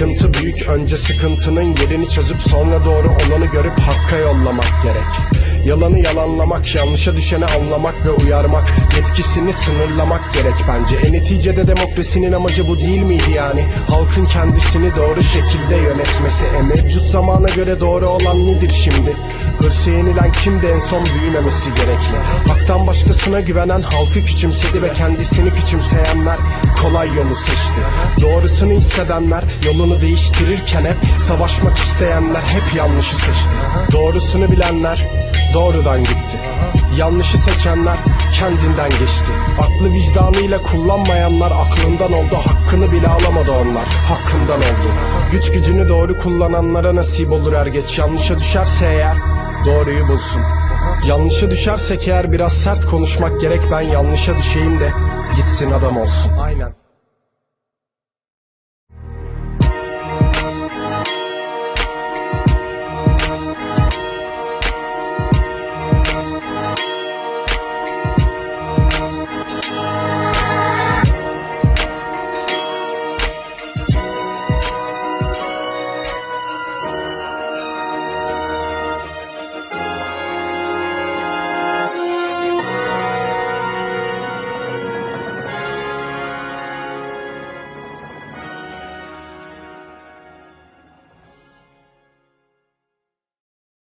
büyük önce sıkıntının yerini çözüp sonra doğru olanı görüp hakka yollamak gerek Yalanı yalanlamak, yanlışa düşeni anlamak ve uyarmak Yetkisini sınırlamak gerek bence E neticede demokrasinin amacı bu değil miydi yani? Halkın kendisini doğru şekilde yönetmesi E mevcut zamana göre doğru olan nedir şimdi? Hırsı yenilen kimdi en son büyümemesi gerekli? Haktan başkasına güvenen halkı küçümsedi ve kendisini küçümseyenler kolay yolu seçti. Doğrusunu hissedenler yolunu değiştirirken hep Savaşmak isteyenler hep yanlışı seçti. Doğrusunu bilenler doğrudan gitti. Yanlışı seçenler kendinden geçti. Aklı vicdanıyla kullanmayanlar aklından oldu Hakkını bile alamadı onlar. Hakkından oldu. Güç gücünü doğru kullananlara nasip olur er geç. Yanlışa düşerse eğer doğruyu bulsun. Yanlışa düşersek eğer biraz sert konuşmak gerek Ben yanlışa düşeyim de gitsin adam olsun. Aynen